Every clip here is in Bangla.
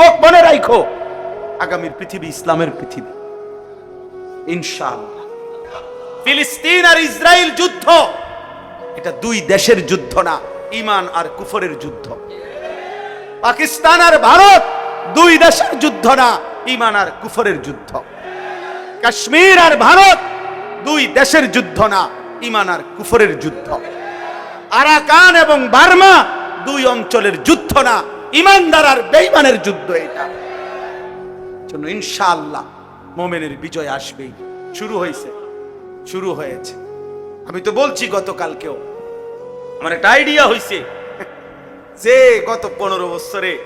যুবক মনে রাখো আগামীর পৃথিবী ইসলামের পৃথিবী। ইনশাআল্লাহ। ফিলিস্তিন আর ইসরায়েল যুদ্ধ, এটা দুই দেশের যুদ্ধ না ইমান আর কুফরের যুদ্ধ। পাকিস্তান আর ভারত দুই দেশের যুদ্ধ না ইমান আর কুফরের যুদ্ধ। কাশ্মীর আর ভারত দুই দেশের যুদ্ধ না ইমান আর কুফরের যুদ্ধ। আরাকান এবং বার্মা দুই অঞ্চলের যুদ্ধ না ইমানদার আর বেইমানের যুদ্ধ এটা। জন্য ইনশাআল্লাহ মোমেনের বিজয় আসবেই। শুরু হয়েছে। শুরু হয়েছে। আমি তো বলছি গতকালকেও। আমার একটা আইডিয়া হয়েছে যে গত পনেরো বছরে,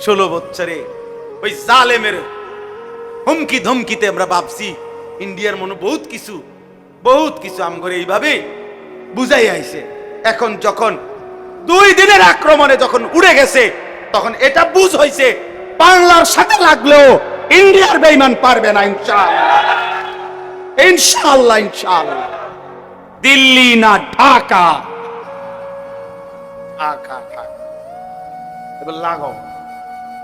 ষোলো বছরে ওই জালেমের হুমকি ধমকিতে আমরা ভাবছি, ইন্ডিয়ার মনে বহুত কিছু বহুত কিছু আমগরে এইভাবে বুঝাই আইছে। এখন যখন দুই দিনের আক্রমণে যখন উড়ে গেছে তখন এটা বুঝ হয়েছে বাংলার সাথে লাগলেও ইন্ডিয়ার বেইমান পারবে না, ইনশাআল্লাহ। ইনশাআল্লাহ ইনশাআল্লাহ। দিল্লি না ঢাকা? ঢাকা ঢাকা। এবার লাগাও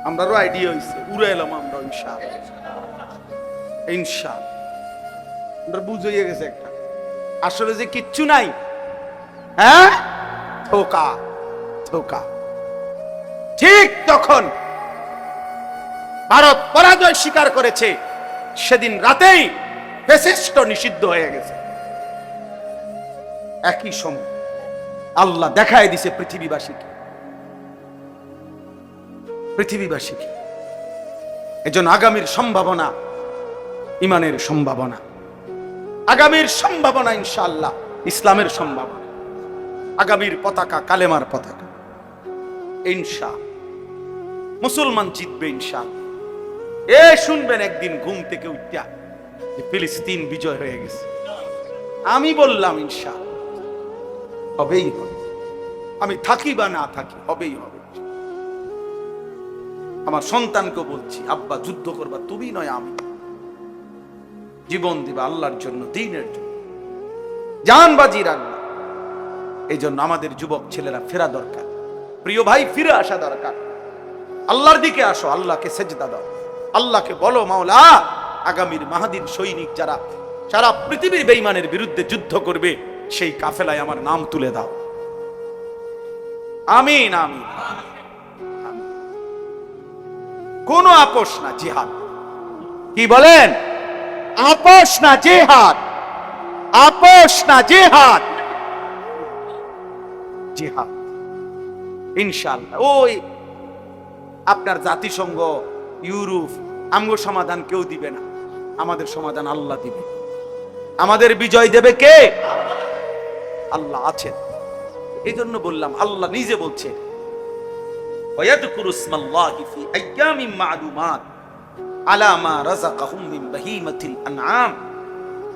আমরারও আইডিয়া হয়েছে উড়ে এলাম আমরা ইনশাআল্লাহ। ইনশাআল্লাহ। আমরা বুঝে গেছে একটা। আসলে যে কিচ্ছু নাই হ্যাঁ? ধোকা ধোকা। ঠিক তখন ভারত পরাজয় স্বীকার করেছে। সেদিন রাতেই ফেসিস্ট নিষিদ্ধ হয়ে গেছে। একই সময় আল্লাহ দেখায় দিছে পৃথিবীবাসীকে। পৃথিবীবাসীকে। এজন্য আগামীর সম্ভাবনা ইমানের সম্ভাবনা। আগামীর সম্ভাবনা ইনশাআল্লাহ ইসলামের সম্ভাবনা। আগামীর পতাকা কালেমার পতাকা। ইনশা মুসলমান জিতবে ইনশা এ শুনবেন একদিন ঘুম থেকে উঠা যে ফিলিস্তিন বিজয় হয়ে গেছে। আমি বললাম ইনশা হবেই হবে। আমি থাকি বা না থাকি, হবেই হবে। আমার সন্তানকে বলছি, আব্বা, যুদ্ধ করবা, তুমি নয় আমি। জীবন দিবা আল্লাহর জন্য, দিনের জন্য। জানবাজি রাখবা। এই জন্য আমাদের যুবক ছেলেরা ফেরা দরকার। প্রিয় ভাই, ফিরে আসা দরকার। আল্লাহর দিকে আসো, আল্লাহকে সেজদা দাও। আল্লাহকে বলো, মাওলা, আগামীর মাহাদির সৈনিক যারা সারা পৃথিবীর বেইমানের বিরুদ্ধে যুদ্ধ করবে, সেই কাফেলায় আমার নাম তুলে দাও। আমিন আমিন। কোন আপোষ না জিহাদ। কি বলেন? আপোষ না জেহাদ। আপোষ না জেহাদ। জিহাদ। ইনশাল্লাহ ওই আপনার জাতিসংঘ, ইউরোপ, আমগো সমাধান কেউ দিবে না। আমাদের সমাধান আল্লাহ দিবে। আমাদের বিজয় দেবে কে? আল্লাহ আছেন। এই জন্য বললাম, আল্লাহ নিজে বলছে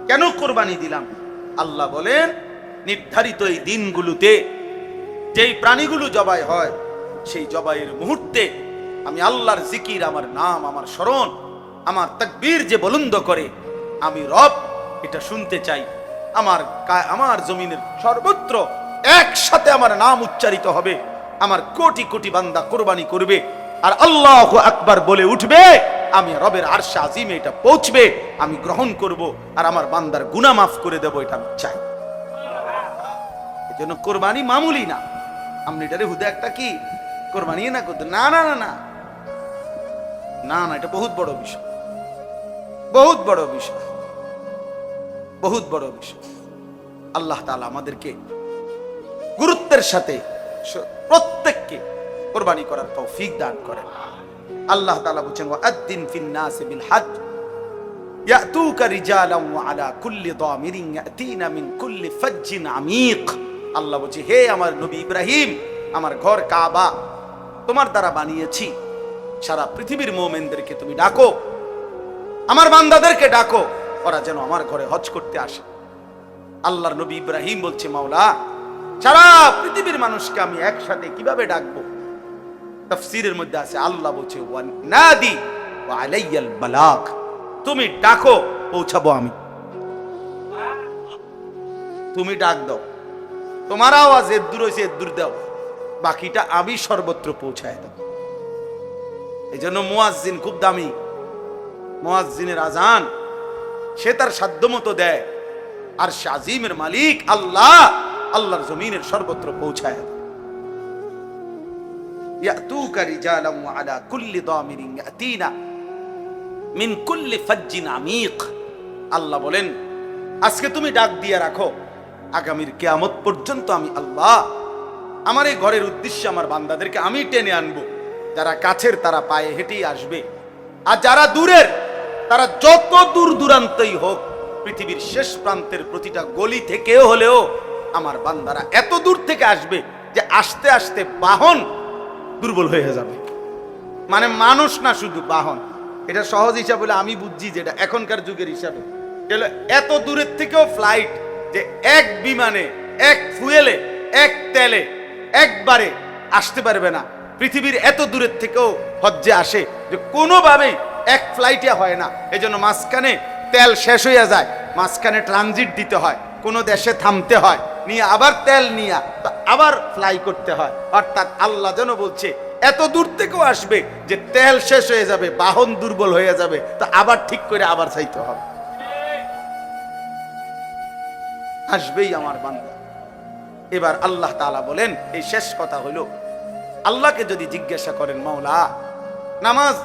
কেন কোরবানি দিলাম? আল্লাহ বলেন, নির্ধারিত এই দিনগুলোতে যেই প্রাণীগুলো জবাই হয়, সেই জবাইয়ের মুহূর্তে আমি আল্লাহর জিকির, আমার নাম, আমার স্মরণ, আমার তাকবীর যে বলন্দ করে, আমি রব, এটা শুনতে চাই। আমার আমার জমিনের সর্বত্র একসাথে আমার নাম উচ্চারিত হবে। আমার কোটি কোটি বান্দা কোরবানি করবে, আর আল্লাহ আকবার বলে উঠবে, আমি রবের আরশা আজিমে এটা পৌঁছবে, আমি গ্রহণ করব, আর আমার বান্দার গুনাহ মাফ করে দেব, এটা আমি চাই। এজন্য জন্য কোরবানি মামুলি না। আপনি এটারে হুদে একটা কি? কোরবানি না করতে না না না না। না না, এটা বহুত বড় বিষয়। বহুত বড় বিষয়। বহুত বড় বিষয়। আল্লাহ তাআলা আমাদেরকে গুরুত্বের সাথে প্রত্যেককে কোরবানি করার তৌফিক দান করেন। আল্লাহ তাআলা বলছেন ওয়াদ্দিন ফিন নাস বিল হজ। ইয়াতুকা রিজালান ওয়া আলা কুল্লি দামিরিন ইয়াতিনা মিন কুল্লি ফাজ্জিন আমিক। আল্লাহ বলছে, হে আমার নবী ইব্রাহিম, আমার ঘর কাবা, তোমার দ্বারা বানিয়েছি। সারা পৃথিবীর মোমেনদেরকে তুমি ডাকো। আমার বান্দাদেরকে ডাকো। ওরা যেন আমার ঘরে হজ করতে আসে। আল্লাহর নবী ইব্রাহিম বলছে, মাওলা, সারা পৃথিবীর মানুষকে আমি একসাথে কীভাবে ডাকবো? তফসিরের মধ্যে আছে, আল্লাহ বলছে ওয়ান নাদি ওয়া আলাইয়াল বালাগ তুমি ডাকো, পৌঁছাবো আমি। তুমি ডাক দাও। তোমার আওয়াজ এর দূর হয়েছে, এর দূর দাও। বাকিটা আমি সর্বত্র পৌঁছায় দাও এই জন্য মুয়াজ্জিন খুব দামি মুয়াজ্জিনের আজান সে তার সাধ্য মতো দেয় আর সে আজিমের মালিক আল্লাহ আল্লাহর জমিনের সর্বত্র পৌঁছায় দেয়। يأتوك رجالا وعلى كل ضامر يأتينا من كل فج عميق আল্লাহ বলেন আজকে তুমি ডাক দিয়ে রাখো আগামীর কেয়ামত পর্যন্ত আমি আল্লাহ আমার এই ঘরের উদ্দেশ্যে আমার বান্দাদেরকে আমি টেনে আনবো যারা কাছের, তারা পায়ে হেঁটেই আসবে। আর যারা দূরের, তারা যত দূর দূরান্তই হোক, পৃথিবীর শেষ প্রান্তের প্রতিটা গলি থেকেও হলেও আমার বান্দারা এত দূর থেকে আসবে যে আসতে আসতে বাহন দুর্বল হয়ে যাবে। মানে মানুষ না শুধু বাহন। এটা সহজ হিসাব বলে আমি বুঝছি যেটা এখনকার যুগের হিসাবে। এত দূরের থেকেও ফ্লাইট যে এক বিমানে, এক ফুয়েলে এক তেলে, একবারে আসতে পারবে না। পৃথিবীর এত দূরের থেকেও হজ্জে আসে যে কোনোভাবেই এক ফ্লাইটে হয় না। এজন্য মাঝখানে তেল শেষ হইয়া যায়, মাঝখানে ট্রানজিট দিতে হয়, কোনো দেশে থামতে হয়, নিয়ে আবার তেল নিয়ে আবার ফ্লাই করতে হয়। অর্থাৎ আল্লাহ যেন বলছে, এত দূর থেকেও আসবে যে তেল শেষ হয়ে যাবে, বাহন দুর্বল হয়ে যাবে, তা আবার ঠিক করে আবার চাইতে হবে। আসবেই আমার বান্দা। এবার আল্লাহ তাআলা বলেন, এই শেষ কথা হলো আল্লাহকে যদি জিজ্ঞাসা করেন, মাওলা, নামাজ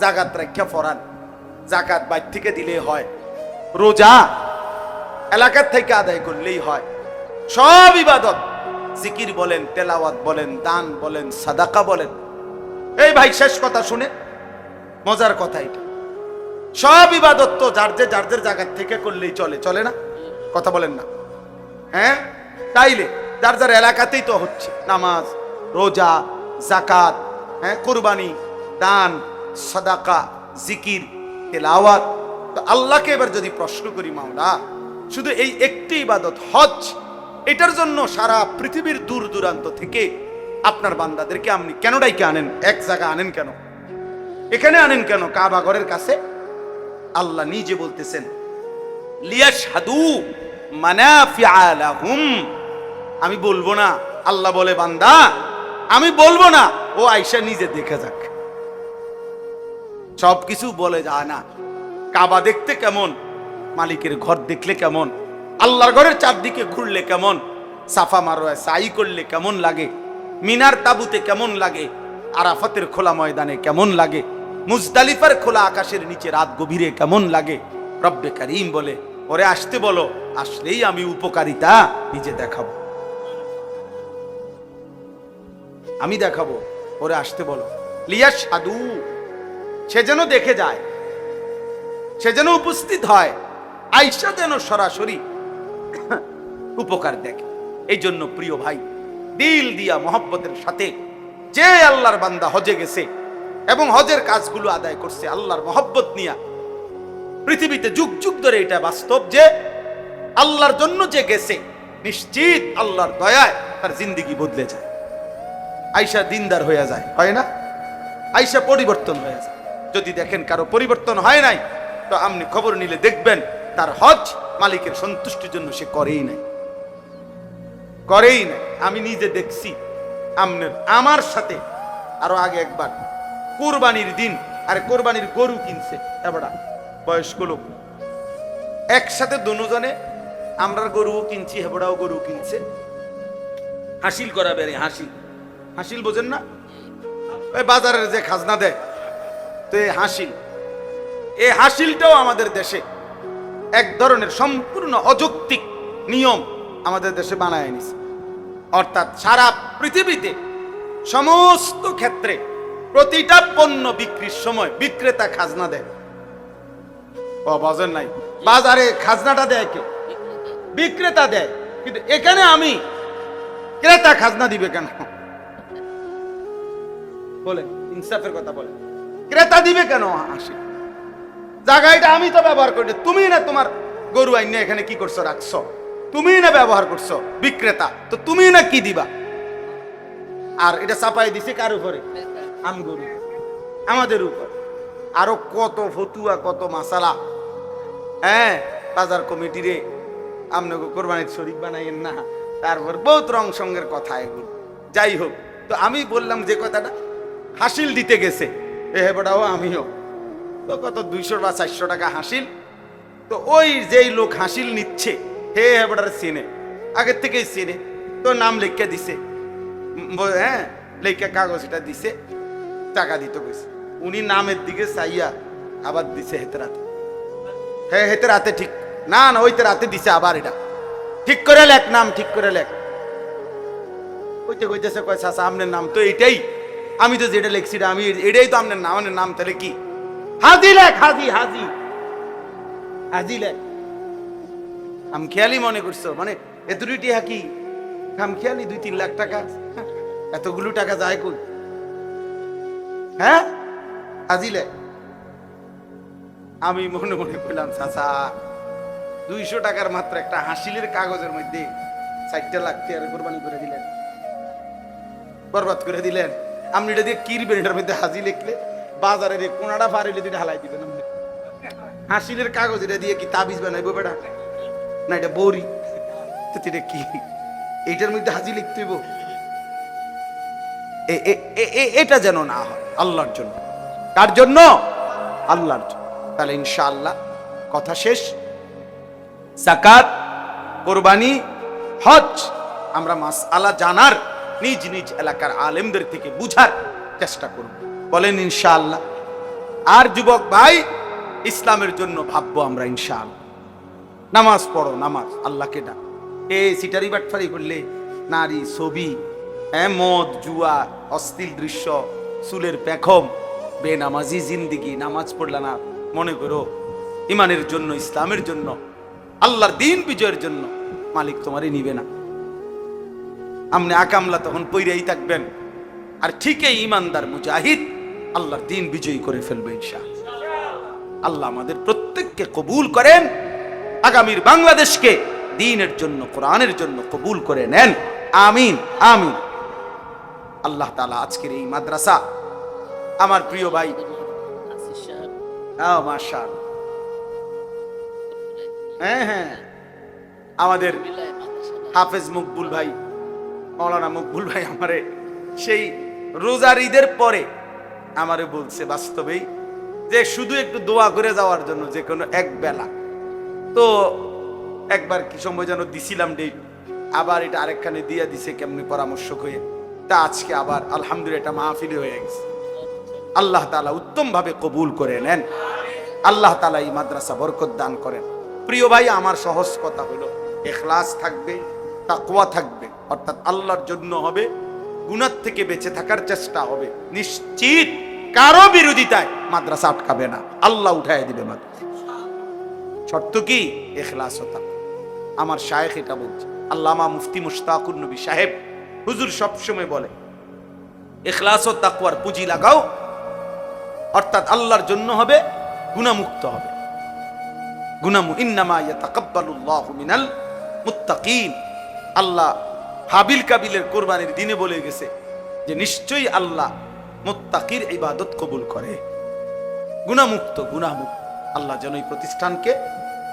জাগাত রাখা ফরান জাকাত বাইর থেকে দিলেই হয়, রোজা এলাকার থেকে আদায় করলেই হয়, সব ইবাদত, জিকির বলেন, তেলাওয়াত বলেন, দান বলেন, সাদাকা বলেন। এই ভাই, শেষ কথা শুনে, মজার কথা এটা। সব ইবাদত তো যার যে যার যার জায়গার থেকে করলেই চলে চলে না? কথা বলেন না। হ্যাঁ? তাইলে, যার যার এলাকাতেই তো হচ্ছে, নামাজ রোজা জাকাত হ্যাঁ কোরবানি, দান, সাদাকা, জিকির, তেলাওয়াত। তো আল্লাহকে এবার যদি প্রশ্ন করি, মাওলা, শুধু এই একটি ইবাদত হজ, এটার জন্য সারা পৃথিবীর দূর দূরান্ত থেকে আপনার বান্দাদেরকে আপনি কেন ডাইকে আনেন? এক জায়গা আনেন কেন? এখানে আনেন কেন? কাবা ঘরের কাছে? আল্লাহ নিজে বলতেছেন, লিয়াশহাদু মানাফিআ লাহুম আমি বলব না, আল্লাহ বলে, বান্দা আমি বলব না। ও আয়সা নিজে দেখে যাক। সব কিছু বলে যায় না। কাবা দেখতে কেমন? মালিকের ঘর দেখলে কেমন? আল্লাহর ঘরের চারদিকে ঘুরলে কেমন? সাফা মারোয় সাই করলে কেমন লাগে? মিনার তাবুতে কেমন লাগে? আরাফাতের খোলা ময়দানে কেমন লাগে? মুজদালিফার খোলা আকাশের নিচে রাত গভীরে কেমন লাগে? রব্বে কারিম বলে, ওরে, আসতে বলো। আসলেই আমি উপকারিতা নিজে দেখাবো। আমি দেখাবো, ওরে আসতে বলো। লিয়া সাধু, সে যেন দেখে যায়, সে যেন উপস্থিত হয়, আইসা যেন সরাসরি উপকার দেখে। এই জন্য প্রিয় ভাই, দিল দিয়া মহব্বতের সাথে যে আল্লাহর বান্দা হজে গেছে এবং হজের কাজগুলো আদায় করছে, আল্লাহর মহব্বত নিয়া পৃথিবীতে যুগ যুগ ধরে এটা বাস্তব যে আল্লাহর জন্য যে গেছে, নিশ্চিত আল্লাহর দয়ায় তার জিন্দিগি বদলে যায়। আইসা দিনদার হয়ে যায়, হয় না? আইসা পরিবর্তন হয়ে যায়। যদি দেখেন কারও পরিবর্তন হয় নাই, তো আপনি খবর নিলে দেখবেন তার হজ মালিকের সন্তুষ্টির জন্য সে করেই নাই। করেই নাই। আমি নিজে দেখছি, আমনের আমার সাথে আরও আগে একবার কোরবানির দিন, আর কোরবানির গরু কিনছে। এবার বয়স্ক লোক। একসাথে দুজনে আমরা গরুও কিনছি, হেবড়াও গরু কিনছে। হাসিল করা বেড়ে, হাসিল। হাসিল বোঝেন না? ওই বাজারের যে খাজনা দেয়, তো এই হাসিল, এই হাসিলটাও আমাদের দেশে এক ধরনের সম্পূর্ণ অযৌক্তিক নিয়ম আমাদের দেশে বানায় নিছে অর্থাৎ সারা পৃথিবীতে সমস্ত ক্ষেত্রে প্রতিটা পণ্য বিক্রির সময় বিক্রেতা খাজনা দেয়। বাজার নাই? বাজারে খাজনাটা দেয় কে বিক্রেতা দেয়, কিন্তু এখানে আমি ক্রেতা খাজনা দিবে কেন? বলেন, ইনসাফের কথা বলেন। ক্রেতা দিবে কেন? আসি। জায়গাটা আমি তো ব্যবহার করি তুমি না তোমার গরু আইনে এখানে কি করছ, রাখছো? তুমি না ব্যবহার করছ, বিক্রেতা। তো তুমি না কি দিবা? আর এটা চাপাই দিছে কার উপরে? আম গরু। আমাদের উপর। আরও কত ফতুয়া, কত মাসালা। হ্যাঁ বাজার কমিটি কমিটিরে আপনাকে কোরবানির শরীফ বানাইয়েন না। তারপর বহুত রং সঙ্গের কথা এগুলো। যাই হোক, তো আমি বললাম যে কথাটা হাসিল দিতে গেছে। এ হেবটাও আমিও। তো কত? দুইশো বা চারশো টাকা হাসিল। তো ওই যেই লোক হাসিল নিচ্ছে, হে হে হেবটার চেনে আগের থেকেই চেনে তো নাম লিখে দিছে। হ্যাঁ লিখে কাগজ এটা দিছে, টাকা দিতে গেছে। উনি নামের দিকে চাইয়া আবার দিছে হেতে রাতে। হ্যাঁ হেতে রাতে ঠিক, না না, ওইতে রাতে দিছে আবার এটা। ঠিক করে লেখ, নাম ঠিক করে লেখ। কইতে কইতেছে, কয় আপনার নাম তো এইটাই। আমি তো যেটা লিখছি আমি এটাই তো আপনার নাম আপনার নাম তাহলে কি? হাজি লেখ হাজি হাজি। হাজি লেখ। আম খেয়ালি মনে করছ? মানে এতটুকু টিহা কি? খাম খেয়ালি দুই তিন লাখ টাকা? এতগুলো টাকা যায় কই? হ্যাঁ? হাজি লেখ। আমি মনে মনে করলাম চাচা দুইশো টাকার মাত্র একটা হাসিলের কাগজের মধ্যে চারটা লাখ টাকার কোরবানি করে দিলেন। বরবাদ করে দিলেন। আপনি এটা দিয়ে কিরবেন এটার মধ্যে হাজি লিখলে, বাজারে রে কোনাটা ফারিলে দুইটা হালাই দিবেন আপনি হাসিলের কাগজ এটা দিয়ে কি তাবিজ বানাইবো বেটা? না, এটা বৌরি এটা কি? এইটার মধ্যে হাজি লিখতে এটা যেন না হয়, আল্লাহর জন্য। কার জন্য? আল্লাহর জন্য। তাহলে ইনশাআল্লাহ কথা শেষ। জাকাত কোরবানি, হজ, আমরা মাস আলা জানার নিজ নিজ এলাকার আলেমদের থেকে বুঝার চেষ্টা করব বলেন ইনশাআল্লাহ। আর যুবক ভাই, ইসলামের জন্য ভাববো আমরা ইনশাআল্লাহ। নামাজ পড়ো, নামাজ, আল্লাহকে ডাক। এ সিটারি বাটফারি করলে নারী ছবি মদ, জুয়া অস্থির দৃশ্য, চুলের পেখম বেনামাজি জিন্দিগি, নামাজ পড়লা না, মনে করো, ইমানের জন্য, ইসলামের জন্য, আল্লাহর দিন বিজয়ের জন্য মালিক তোমারই নিবে না। আমনে আকামলা তখন পইরাই থাকবেন। আর ঠিকই ইমানদার মুজাহিদ আল্লাহর দিন বিজয়ী করে ফেলবে ইনশা আল্লাহ আমাদের প্রত্যেককে কবুল করেন। আগামীর বাংলাদেশকে দিনের জন্য, কোরআনের জন্য কবুল করে নেন। আমিন আমিন। আল্লাহ তাআলা আজকের এই মাদ্রাসা আমার প্রিয় ভাই হ্যাঁ হ্যাঁ। আমাদের হাফেজ মকবুল ভাই মৌলানা মকবুল ভাই আমারে সেই রোজার ঈদের পরে আমারে বলছে বাস্তবেই যে শুধু একটু দোয়া করে যাওয়ার জন্য যে কোনো এক বেলা। তো একবার কি সময় যেন দিছিলাম ডেট, আবার এটা আরেকখানে দিয়া দিছে কেমনি পরামর্শ হয়ে তা আজকে আবার আলহামদুলিল্লাহ এটা মাহফিলি হয়ে গেছে। আল্লাহ তালা উত্তমভাবে কবুল করে নেন। আল্লাহ তালা এই মাদ্রাসা বরকত দান করেন। প্রিয় ভাই, আমার সহজ কথা হলো, এখলাস থাকবে। তাকওয়া থাকবে। অর্থাৎ আল্লাহর জন্য হবে গুনার থেকে বেঁচে থাকার চেষ্টা হবে। নিশ্চিত কারও বিরোধিতায় মাদ্রাসা আটকাবে না। আল্লাহ উঠায় দিবে মাদ্রাসা। শর্ত কি? এখলাস হতা আমার শায়েখ এটা বলছে। আল্লামা মুফতি মুশতাকুর নবী সাহেব হুজুর সবসময় বলে এখলাস ও তাকওয়ার পুঁজি লাগাও, অর্থাৎ আল্লাহর জন্য হবে গুণামুক্ত হবে। গুনামু ইন্নামা ইয়াতাকাব্বালুল্লাহু মিনাল মুত্তাকিন। আল্লাহ হাবিল কাবিলের কোরবানির দিনে বলে গেছে যে নিশ্চয়ই আল্লাহ মুত্তাকির ইবাদত কবুল করে। গুণামুক্ত গুণামুক্ত। আল্লাহ যেন এই প্রতিষ্ঠানকে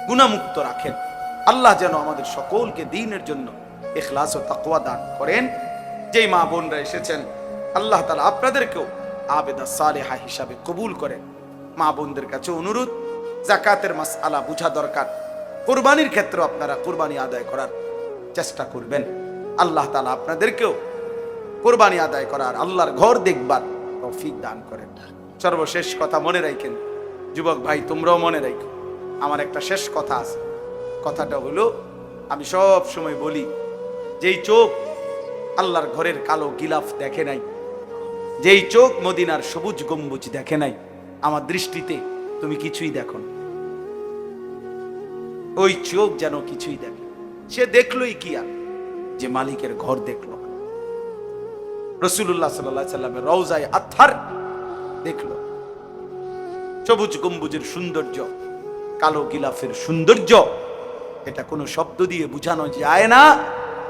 গুণামুক্ত রাখেন। আল্লাহ যেন আমাদের সকলকে দিনের জন্য এখলাস ও তাকওয়া দান করেন। যেই মা বোনরা এসেছেন, আল্লাহ তালা আপনাদেরকেও আবেদা সালেহা হিসাবে কবুল করেন। মা বোনদের কাছে অনুরোধ, জাকাতের মাস আলা বুঝা দরকার। কোরবানির ক্ষেত্রে আপনারা কোরবানি আদায় করার চেষ্টা করবেন। আল্লাহ তালা আপনাদেরকেও কোরবানি আদায় করার আল্লাহর ঘর দেখবার তৌফিক দান করেন। সর্বশেষ কথা মনে রাখেন, যুবক ভাই, তোমরাও মনে রাখো। আমার একটা শেষ কথা আছে। কথাটা হলো, আমি সব সময় বলি, যেই চোখ আল্লাহর ঘরের কালো গিলাফ দেখে নাই, যেই চোখ মদিনার সবুজ গম্বুজ দেখে নাই, আমার দৃষ্টিতে তুমি কিছুই দেখো ওই চোখ যেন কিছুই দেখে সে দেখলোই কি আর? যে মালিকের ঘর দেখল। রসুল্লাহ সাল্লাহ সাল্লামের রওজায় আথার দেখল। সবুজ গম্বুজের সৌন্দর্য, কালো গিলাফের সৌন্দর্য, এটা কোনো শব্দ দিয়ে বোঝানো যায় না।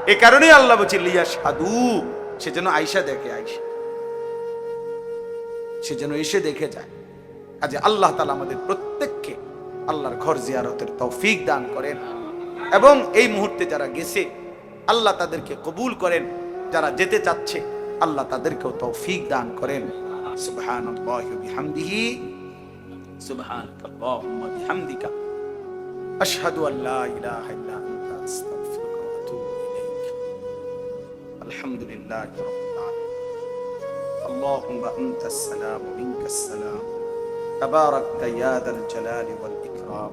এ কারণে আল্লাহ বলছে লিয়া সাধু সে যেন আয়সা দেখে আয়সা সে যেন এসে দেখে যায়। কাজে আল্লাহ তালা আমাদের প্রত্যেককে আল্লাহর ঘর জিয়ারতের তৌফিক দান করেন। এবং এই মুহূর্তে যারা গেছে আল্লাহ তাদেরকে কবুল করেন যারা যেতে চাচ্ছে আল্লাহ তাদেরকেও তৌফিক দান করেন সুবহানাল্লাহি ওয়া বিহামদিহি সুবহানাক আল্লাহুম্মা বিহামদিকা আশহাদু আন লা ইলাহা ইল্লা আনতা আস্তাগফিরুকা ওয়া আতুবু ইলাইক আলহামদুলিল্লাহি রাব্বিল আলামিন اللهم أنت السلام ومنك السلام تباركت يا ذا الجلال والإكرام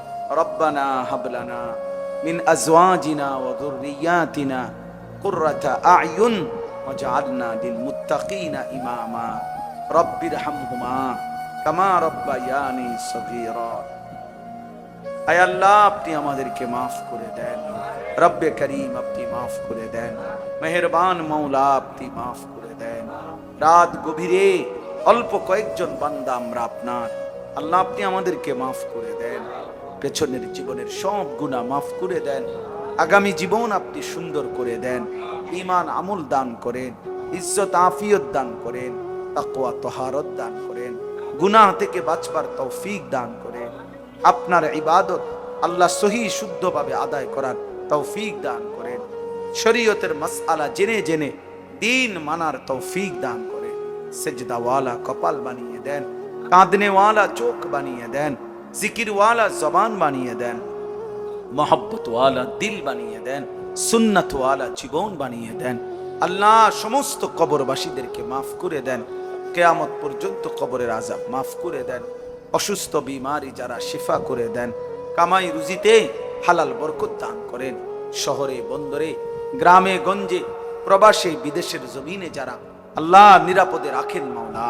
রব্বানা হাবলানা মিন আজওয়াজিনা ওয়া যুররিয়াতিনা কুররাতা আ'য়ুন ওয়াজআলনা লিল মুত্তাকিনা ইমামা। রব্বির হামহুমা কামা রব্বায়ানি সগীরা। আয় আল্লাহ আমাদেরকে মাফ করে দেন। রব্বে করিম, আপনি মাফ করে দেন। মেহেরবান মৌলা আপনি মাফ করে দেন। রাত গভীরে অল্প কয়েকজন বান্দা আমরা আপনার। আল্লাহ, আপনি আমাদেরকে মাফ করে দেন। পেছনের জীবনের সব গুণা মাফ করে দেন। আগামী জীবন আপনি সুন্দর করে দেন। ইমান আমল দান করেন, ইজ্জত আফিয়ত দান করেন, তাকওয়া তহারত দান করেন, গুনাহ থেকে বাঁচবার তৌফিক দান করেন। আপনার ইবাদত আল্লাহ সহি শুদ্ধভাবে আদায় করার তৌফিক দান করেন। শরীয়তের মাসআলা জেনে জেনে দিন মানার তৌফিক দান করেন। সেজদাওয়ালা কপাল বানিয়ে দেন, কাঁদনেওয়ালা চোখ বানিয়ে দেন জিকিরওয়ালা জবান বানিয়ে দেন, মহব্বতওয়ালা দিল বানিয়ে দেন, সুন্নতওয়ালা জীবন বানিয়ে দেন। আল্লাহ সমস্ত কবরবাসীদেরকে মাফ করে দেন, কেয়ামত পর্যন্ত কবরের আজাব মাফ করে দেন, অসুস্থ বিমারি যারা শিফা করে দেন, কামাই রুজিতে হালাল বরকত দান করেন। শহরে, বন্দরে, গ্রামে, গঞ্জে, প্রবাসে, বিদেশের জমিনে যারা আল্লাহ নিরাপদে রাখেন মাওলা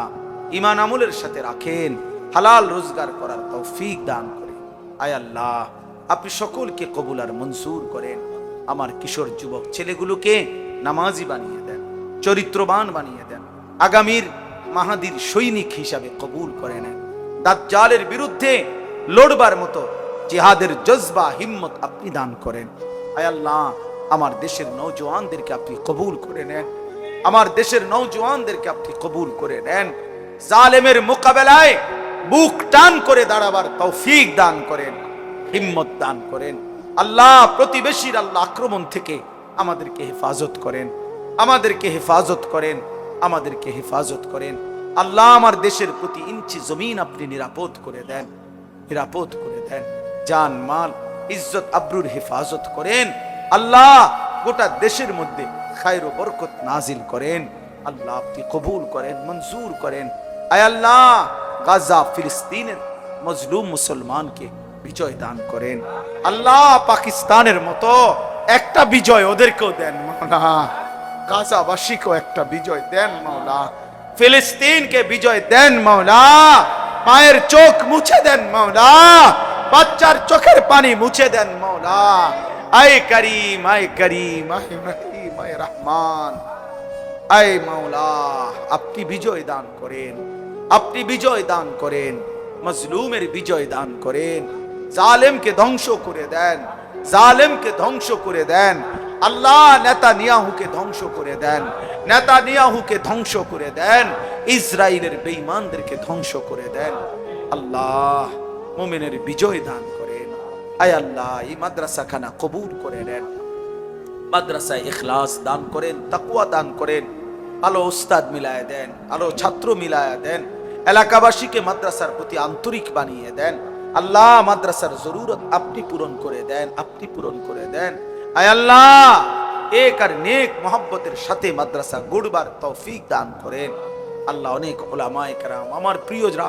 ইমান আমলের সাথে রাখেন হালাল রোজগার করার তৌফিক দান করে। আয় আল্লাহ, আপনি সকলকে কবুল আর মনসুর করেন। আমার কিশোর যুবক ছেলেগুলোকে নামাজি বানিয়ে দেন, চরিত্রবান বানিয়ে দেন। আগামীর মাহাদির সৈনিক হিসাবে কবুল করে নেন। দাজ্জালের বিরুদ্ধে লড়বার মতো জিহাদের জজবা, হিম্মত আপনি দান করেন। আয় আল্লাহ, আমার দেশের নৌজওয়ানদেরকে আপনি কবুল করে নেন। আমার দেশের নৌজওয়ানদেরকে আপনি কবুল করে নেন। জালেমের মোকাবেলায় বুক টান করে দাঁড়াবার তৌফিক দান করেন, হিম্মত দান করেন। আল্লাহ প্রতিবেশীর আল্লাহ আক্রমণ থেকে আমাদেরকে হেফাজত করেন, আমাদেরকে হেফাজত করেন, আমাদেরকে হেফাজত করেন। আল্লাহ আমার দেশের প্রতি ইঞ্চি জমিন আপনি নিরাপদ করে দেন, নিরাপদ করে দেন। জান, মাল, ইজ্জত, আব্রুর হেফাজত করেন। আল্লাহ গোটা দেশের মধ্যে খায়র বরকত নাজিল করেন। আল্লাহ আপনি কবুল করেন, মঞ্জুর করেন। আয় আল্লাহ গাজা ফিলিস্তিনের মজলুম মুসলমানকে বিজয় দান করেন। আল্লাহ পাকিস্তানের মতো একটা বিজয় ওদেরকেও দেন মাওলা। গাজাবাসীকেও একটা বিজয় দেন মৌলা ফিলিস্তিনকে বিজয় দেন মাওলা। মায়ের চোখ মুছে দেন মাওলা। বাচ্চার চোখের পানি মুছে দেন মৌলা আয় করিম আয় করিম, আয় রহিম আয় রহমান। আয় মাওলা, আপনি বিজয় দান করেন। আপনি বিজয় দান করেন, মজলুমের বিজয় দান করেন, জালেমকে ধ্বংস করে দেন, জালেমকে ধ্বংস করে দেন, আল্লাহ নেতা নিয়াহুকে ধ্বংস করে দেন নেতা নিয়াহুকে ধ্বংস করে দেন ইসরায়েলের বেঈমানদেরকে ধ্বংস করে দেন। আল্লাহ মোমেনের বিজয় দান করেন। আয় আল্লাহ, এই মাদ্রাসা খানা কবুল করে নেন। মাদ্রাসায় ইখলাস দান করেন তাকুয়া দান করেন। আলো উস্তাদ মিলায় দেন, আলো ছাত্র মিলায় দেন। এলাকাবাসীকে মাদ্রাসার প্রতি আন্তরিক বানিয়ে দেন। আল্লাহ, মাদ্রাসার জরুরত আপনি পূরণ করে দেন, আপনি পূরণ করে দেন। আয় আল্লাহ, এক আর নেক মোহাব্বতের সাথে মাদ্রাসা গড়বার তৌফিক দান করেন। আল্লাহ অনেক ওলামায়ে কেরাম, আমার প্রিয়রা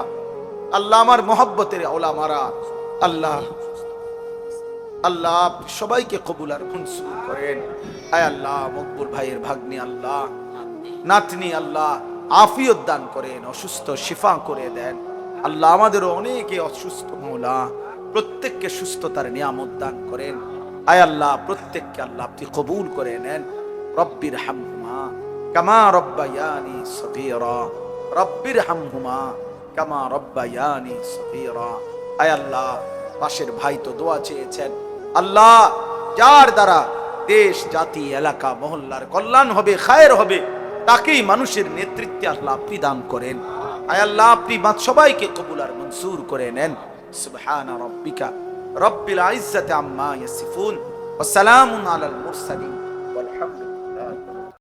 আল্লাহ আমার মোহাব্বতের ওলামারা, আল্লাহ আল্লাহ সবাইকে কবুল আর মনসুর করেন। আয় আল্লাহ, মকবুল ভাইয়ের ভাগ্নি আল্লাহ, নাতনি আল্লাহ আফিয়ত দান করেন, অসুস্থ শিফা করে দেন। আল্লাহ আমাদেরও অনেকে অসুস্থ মৌলা, প্রত্যেককে সুস্থতার নিয়ামত দান করেন। আয় আল্লাহ, প্রত্যেককে আল্লাহ আপনি কবুল করে নেন। রব্বির হামহুমা কামা রব্বায়ানি সগীরা। রব্বির হামহুমা কামা রব্বায়ানি সগীরা। আয় আল্লাহ, পাশের ভাই তো দোয়া চেয়েছেন। আল্লাহ, যার দ্বারা দেশ, জাতি, এলাকা, মহল্লার কল্যাণ হবে, খায়ের হবে তাকেই মানুষের নেতৃত্বে আল্লাহ আপনি দান করেন। আয় আল্লাহ, আপনি সবাইকে কবুল আর মনসুর করে নেন। সুবহানা রব্বিকা রব্বিল আইজ্জাতি আম্মা ইয়াসিফুন ওয়া সালামুন আলাল মুরসালিন।